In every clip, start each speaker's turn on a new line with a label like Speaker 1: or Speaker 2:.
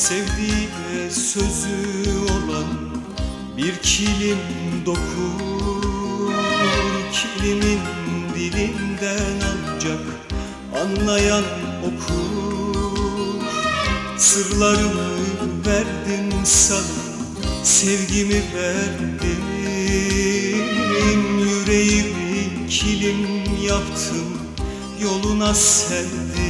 Speaker 1: Sevdiğine sözü olan bir kilim dokur Kilimin dilinden ancak anlayan okur. Sırlarımı verdim sana, sevgimi verdim Yüreğimi kilim yaptım, yoluna serdim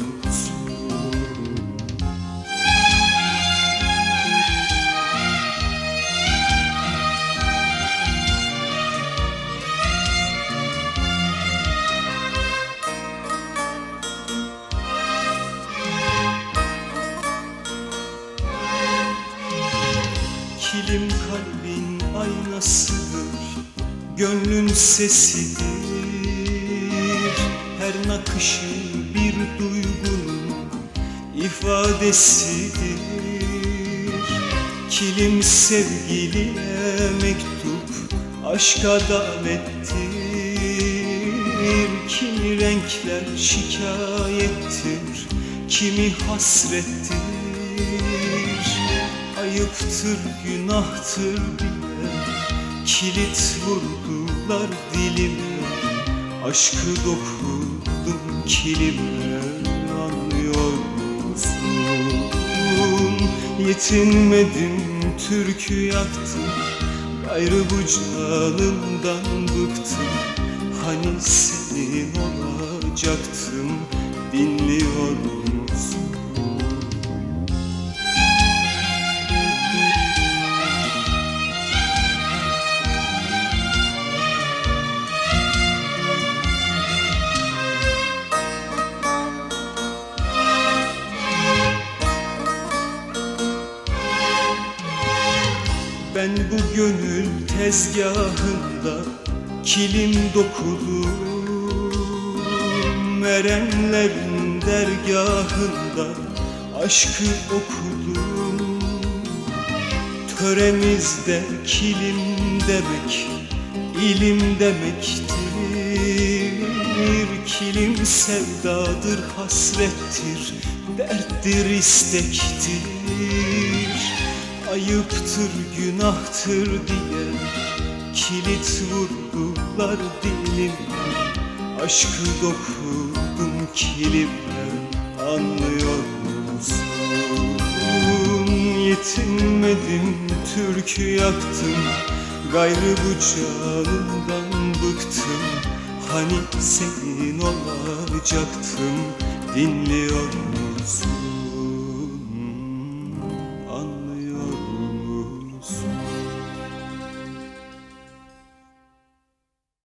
Speaker 1: Kalbin aynasıdır Gönlün sesidir. Her nakışı bir duygunun ifadesidir. Kilim sevgiliye mektup Aşka davettir Kimi renkler şikayettir Kimi hasrettir Ayıptır, günahtır diye Kilit vurdular dilime Aşkı dokudum kilime Anlıyor musun? Yetinmedim, türkü yaktım. Gayrı bu canımdan bıktım. Hani senin olacaktım Dinliyor Ben bu gönül tezgahında kilim dokudum Erenlerin dergahında aşkı okudum Töremizde kilim demek ilim demektir. Kilim sevdadır, hasrettir, derttir, istektir Ayıptır, günahtır diye kilit vurdular dilime Aşkı dokudum kilime, anlıyor musun? Yetinmedim, türkü yaktım Gayrı bu canımdan bıktım Hani senin olacaktım Dinliyor musun?